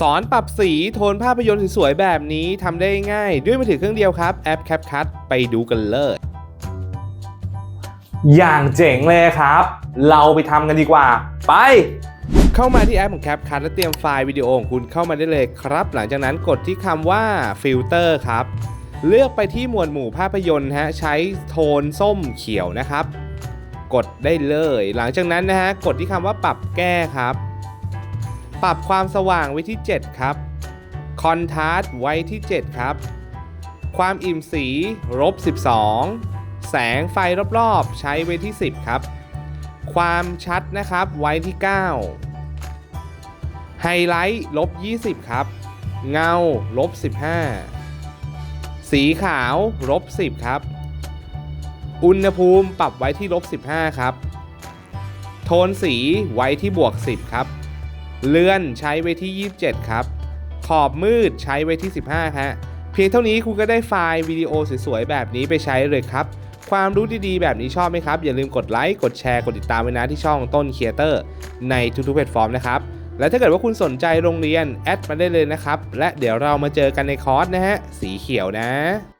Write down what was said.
สอนปรับสีโทนภาพยนตร์สวยๆแบบนี้ทำได้ง่าย ด้วยมือถือเครื่องเดียวครับ แอป CapCut ไปดูกันเลย อย่างเจ๋งเลยครับ เราไปทำกันดีกว่า ไป เข้ามาที่แอปของ CapCut แล้วเตรียมไฟล์วิดีโอของคุณเข้ามาได้เลยครับ หลังจากนั้นกดที่คำว่าฟิลเตอร์ครับ เลือกไปที่หมวดหมู่ภาพยนตร์ฮะใช้โทนส้มเขียวนะครับ กดได้เลย หลังจากนั้นนะฮะกดที่คำว่าปรับแก้ครับ ปรับความสว่างไว้ที่ 7 ครับคอนทราสต์ไว้ที่ 7 ครับ ความอิ่มสีลบ12 แสงไฟรอบๆ ใช้ไว้ที่ 10 ครับ ความชัดนะครับไว้ที่ 9 ไฮไลท์ลบ20 ครับ เงาลบ15 สีขาวลบ10 ครับ อุณหภูมิปรับไว้ที่ลบ15 ครับ โทนสีไว้ที่บวก 10 ครับ เลื่อนใช้ไว้ที่ 27 ครับ ขอบมืดใช้ไว้ที่ 15 ฮะ เพียงเท่านี้คุณก็ได้ไฟล์วิดีโอสวยๆ แบบนี้ไปใช้เลยครับ ความรู้ดีๆ แบบนี้ชอบไหมครับ อย่าลืมกดไลค์ กดแชร์ กดติดตามไว้นะที่ช่องต้นครีเอเตอร์ในทุกๆ แพลตฟอร์มนะครับ และถ้าเกิดว่าคุณสนใจโรงเรียน แอดมาได้เลยนะครับ และเดี๋ยวเรามาเจอกันในคอร์สนะฮะ สีเขียวนะ